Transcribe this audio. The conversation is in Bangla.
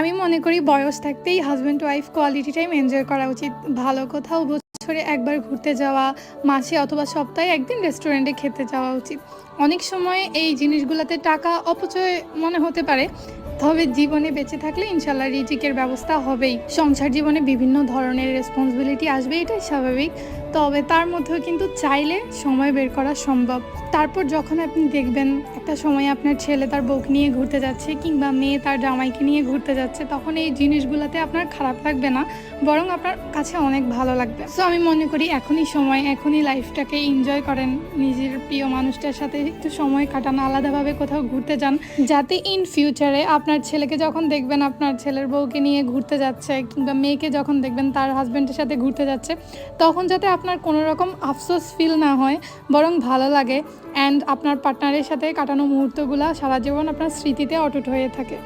আমি মনে করি বয়স থাকতেই husband wife quality time enjoy করা উচিত। ভালো কোথাও বছরে একবার ঘুরতে যাওয়া, মাসে অথবা সপ্তাহে একদিন রেস্টুরেন্টে খেতে যাওয়া উচিত। অনেক সময় এই জিনিসগুলোতে টাকা অপচয় মনে হতে পারে, তবে জীবনে বেঁচে থাকলে ইনশাল্লাহ রিজিকের ব্যবস্থা হবেই। সংসার জীবনে বিভিন্ন ধরনের রেসপন্সিবিলিটি আসবে, এটাই স্বাভাবিক। তবে তার মধ্যেও কিন্তু চাইলে সময় বের করা সম্ভব। তারপর যখন আপনি দেখবেন একটা সময় আপনার ছেলে তার বউকে নিয়ে ঘুরতে যাচ্ছে কিংবা মেয়ে তার জামাইকে নিয়ে ঘুরতে যাচ্ছে, তখন এই জিনিসগুলোতে আপনার খারাপ লাগবে না, বরং আপনার কাছে অনেক ভালো লাগবে। সো আমি মনে করি এখনই সময়, এখনই লাইফটাকে এনজয় করেন, নিজের প্রিয় মানুষটার সাথে একটু সময় কাটান, আলাদাভাবে কোথাও ঘুরতে যান, যাতে ইন ফিউচারে আপনার ছেলেকে যখন দেখবেন আপনার ছেলের বউকে নিয়ে ঘুরতে যাচ্ছে কিংবা মেয়েকে যখন দেখবেন তার হাজব্যান্ডের সাথে ঘুরতে যাচ্ছে, তখন যাতে আপনার কোনো রকম আফসোস ফিল না হয়, বরং ভালো লাগে। অ্যান্ড আপনার পার্টনারের সাথে কাটানো মুহূর্তগুলো সারা জীবন আপনার স্মৃতিতে অটুট হয়ে থাকে।